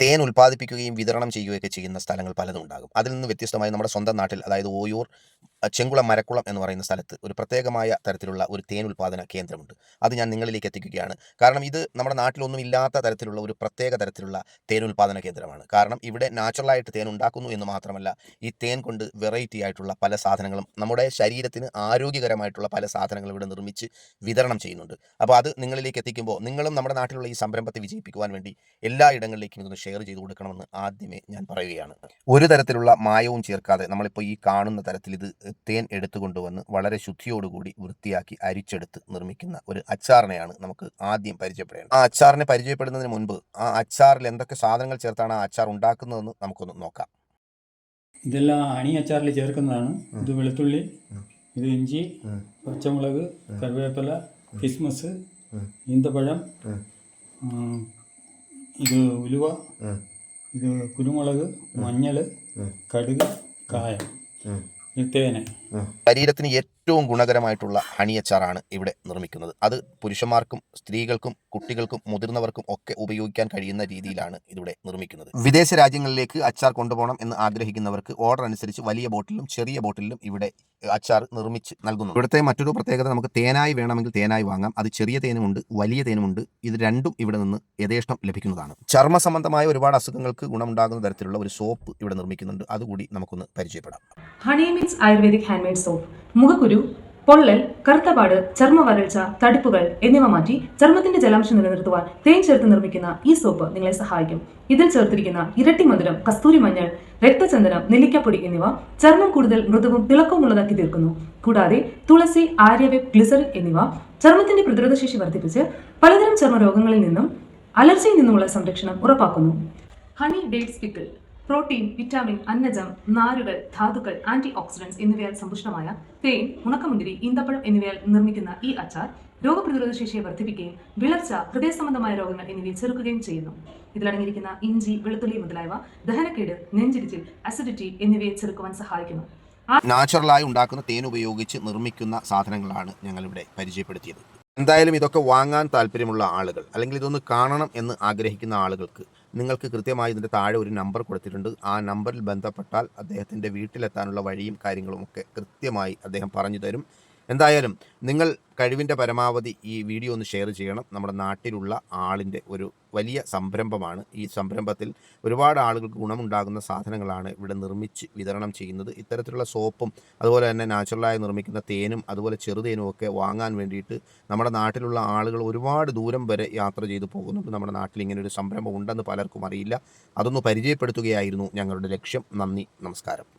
തേൻ ഉൽപ്പാദിപ്പിക്കുകയും വിതരണം ചെയ്യുകയൊക്കെ ചെയ്യുന്ന സ്ഥലങ്ങൾ പലതും ഉണ്ടാകും. അതിൽ നിന്ന് വ്യത്യസ്തമായി നമ്മുടെ സ്വന്തം നാട്ടിൽ അതായത് ഓയൂർ ചെങ്കുളം മരക്കുളം എന്ന് പറയുന്ന സ്ഥലത്ത് ഒരു പ്രത്യേകമായ തരത്തിലുള്ള ഒരു തേൻ ഉൽപ്പാദന കേന്ദ്രമുണ്ട്. അത് ഞാൻ നിങ്ങളിലേക്ക് എത്തിക്കുകയാണ്. കാരണം ഇത് നമ്മുടെ നാട്ടിലൊന്നും ഇല്ലാത്ത തരത്തിലുള്ള ഒരു പ്രത്യേക തരത്തിലുള്ള തേൻ ഉൽപ്പാദന കേന്ദ്രമാണ്. കാരണം ഇവിടെ നാച്ചുറലായിട്ട് തേൻ ഉണ്ടാക്കുന്നു എന്ന് മാത്രമല്ല ഈ തേൻ കൊണ്ട് വെറൈറ്റി ആയിട്ടുള്ള പല സാധനങ്ങളും നമ്മുടെ ശരീരത്തിന് ആരോഗ്യകരമായിട്ടുള്ള പല സാധനങ്ങളും ഇവിടെ നിർമ്മിച്ച് വിതരണം ചെയ്യുന്നുണ്ട്. അപ്പോൾ അത് നിങ്ങളിലേക്ക് എത്തിക്കുമ്പോൾ നിങ്ങളും നമ്മുടെ നാട്ടിലുള്ള ഈ സംരംഭത്തെ വിജയിപ്പിക്കുവാൻ വേണ്ടി എല്ലാ ഇടങ്ങളിലേക്കും ഇതൊന്ന് ഷെയർ ചെയ്ത് കൊടുക്കണമെന്ന് ആദ്യമേ ഞാൻ പറയുകയാണ്. ഒരു തരത്തിലുള്ള മായവും ചേർക്കാതെ നമ്മളിപ്പോൾ ഈ കാണുന്ന തരത്തിൽ ഇത് തേൻ എടുത്തുകൊണ്ടുവന്ന് വളരെ ശുദ്ധിയോടുകൂടി വൃത്തിയാക്കി അരിച്ചെടുത്ത് നിർമ്മിക്കുന്ന ഒരു അച്ചാറിനെയാണ് നമുക്ക് ആദ്യം പരിചയപ്പെടേണ്ടത്. ആ അച്ചാറിനെ പരിചയപ്പെടുന്നതിന് മുൻപ് ആ അച്ചാറിൽ എന്തൊക്കെ സാധനങ്ങൾ ചേർത്താണ് ആ അച്ചാർ ഉണ്ടാക്കുന്നതെന്ന് നമുക്കൊന്ന് നോക്കാം. ഇതെല്ലാം അണി അച്ചാറിൽ ചേർക്കുന്നതാണ്. ഇത് വെളുത്തുള്ളി ഇത് ഇഞ്ചി പച്ചമുളക് കറിവേപ്പില ക്രിസ്മസ് ഈന്തപ്പഴം ഇത് ഉലുവ ഇത് കുരുമുളക് മഞ്ഞൾ കടുക് കായം. ഇത് ശരീരത്തിന് ഏറ്റവും ഗുണകരമായിട്ടുള്ള ഹണി അച്ചാറാണ് ഇവിടെ നിർമ്മിക്കുന്നത്. അത് പുരുഷന്മാർക്കും സ്ത്രീകൾക്കും കുട്ടികൾക്കും മുതിർന്നവർക്കും ഒക്കെ ഉപയോഗിക്കാൻ കഴിയുന്ന രീതിയിലാണ് ഇതിവിടെ നിർമ്മിക്കുന്നത്. വിദേശ രാജ്യങ്ങളിലേക്ക് അച്ചാർ കൊണ്ടുപോകണം എന്ന് ആഗ്രഹിക്കുന്നവർക്ക് ഓർഡർ അനുസരിച്ച് വലിയ ബോട്ടിലും ചെറിയ ബോട്ടിലും ഇവിടെ അച്ചാർ നിർമ്മിച്ച് നൽകുന്നു. ഇവിടുത്തെ മറ്റൊരു പ്രത്യേകത നമുക്ക് തേനായി വേണമെങ്കിൽ തേനായി വാങ്ങാം. അത് ചെറിയ തേനുമുണ്ട് വലിയ തേനുമുണ്ട്. ഇത് രണ്ടും ഇവിടെ നിന്ന് യഥേഷ്ടം ലഭിക്കുന്നതാണ്. ചർമ്മ സംബന്ധമായ ഒരുപാട് അസുഖങ്ങൾക്ക് ഗുണമുണ്ടാകുന്ന തരത്തിലുള്ള ഒരു സോപ്പ് ഇവിടെ നിർമ്മിക്കുന്നുണ്ട്. അതുകൂടി നമുക്കൊന്ന് പരിചയപ്പെടാം. Honey means ayurvedic handmade soap മുഖക്കുരു പൊള്ളൽ കറുത്തപാട് ചർമ്മ വരൾച്ച തടിപ്പുകൾ എന്നിവ മാറ്റി ചർമ്മത്തിന്റെ ജലാംശം നിലനിർത്തുവാൻ തേൻ ചേർത്ത് നിർമ്മിക്കുന്ന ഈ സോപ്പ് നിങ്ങളെ സഹായിക്കും. ഇതിൽ ചേർത്തിരിക്കുന്ന ഇരട്ടി മധുരം കസ്തൂരി മഞ്ഞൾ രക്തചന്ദനം നെല്ലിക്കപ്പൊടി എന്നിവ ചർമ്മം കൂടുതൽ മൃദുവും തിളക്കമുള്ളതാക്കി തീർക്കുന്നു. കൂടാതെ തുളസി ആര്യവേ ഗ്ലിസറിൻ എന്നിവ ചർമ്മത്തിന്റെ പ്രതിരോധശേഷി വർദ്ധിപ്പിച്ച് പലതരം ചർമ്മ രോഗങ്ങളിൽ നിന്നും അലർജിയിൽ നിന്നുമുള്ള സംരക്ഷണം ഉറപ്പാക്കുന്നു. Honey dates pickle. Protein vitamin അന്നജം നാരുകൾ ധാതുക്കൾ ആന്റി ഓക്സിഡൻസ് എന്നിവയാൽ സമ്പുഷ്ടമായ തേൻ ഉണക്കമുന്തിരി ഈന്തപ്പഴം എന്നിവയാൽ നിർമ്മിക്കുന്ന ഈ അച്ചാർ രോഗപ്രതിരോധ ശേഷിയെ വർദ്ധിപ്പിക്കുകയും വിളർച്ച ഹൃദയ സംബന്ധമായ രോഗങ്ങൾ എന്നിവയെ ചെറുക്കുകയും ചെയ്യുന്നു. ഇതിലടങ്ങിയിരിക്കുന്ന ഇഞ്ചി വെളുത്തുള്ളി മുതലായവ ദഹനക്കേട് നെഞ്ചിരിച്ചിൽ അസിഡിറ്റി എന്നിവയെ ചെറുക്കുവാൻ സഹായിക്കുന്നു. നാച്ചുറലായി ഉണ്ടാക്കുന്ന തേൻ ഉപയോഗിച്ച് നിർമ്മിക്കുന്ന സാധനങ്ങളാണ് ഞങ്ങളിവിടെ പരിചയപ്പെടുത്തിയത്. എന്തായാലും ഇതൊക്കെ വാങ്ങാൻ താല്പര്യമുള്ള ആളുകൾ അല്ലെങ്കിൽ ഇതൊന്ന് കാണണം എന്ന് ആഗ്രഹിക്കുന്ന ആളുകൾക്ക് നിങ്ങൾക്ക് കൃത്യമായി ഇതിന്റെ താഴെ ഒരു നമ്പർ കൊടുത്തിട്ടുണ്ട്. ആ നമ്പറിൽ ബന്ധപ്പെട്ടാൽ അദ്ദേഹത്തിന്റെ വീട്ടിലെത്താനുള്ള വഴിയും കാര്യങ്ങളും ഒക്കെ കൃത്യമായി അദ്ദേഹം പറഞ്ഞു തരും. എന്തായാലും നിങ്ങൾ കഴിവിന്റെ പരമാവധി ഈ വീഡിയോ ഒന്ന് ഷെയർ ചെയ്യണം. നമ്മുടെ നാട്ടിലുള്ള ആളിന്റെ ഒരു വലിയ സംരംഭമാണ്. ഈ സംരംഭത്തിൽ ഒരുപാട് ആളുകൾക്ക് ഗുണമുണ്ടാകുന്ന സാധനങ്ങളാണ് ഇവിടെ നിർമ്മിച്ച് വിതരണം ചെയ്യുന്നത്. ഇത്തരത്തിലുള്ള സോപ്പും അതുപോലെ തന്നെ നാച്ചുറലായി നിർമ്മിക്കുന്ന തേനും അതുപോലെ ചെറുതേനും ഒക്കെ വാങ്ങാൻ വേണ്ടിയിട്ട് നമ്മുടെ നാട്ടിലുള്ള ആളുകൾ ഒരുപാട് ദൂരം വരെ യാത്ര ചെയ്തു പോകുന്നുണ്ട്. നമ്മുടെ നാട്ടിൽ ഇങ്ങനെ ഒരു സംരംഭം ഉണ്ടെന്ന് പലർക്കും അറിയില്ല. അതൊന്ന് പരിചയപ്പെടുത്തുകയായിരുന്നു ഞങ്ങളുടെ ലക്ഷ്യം. നന്ദി നമസ്കാരം.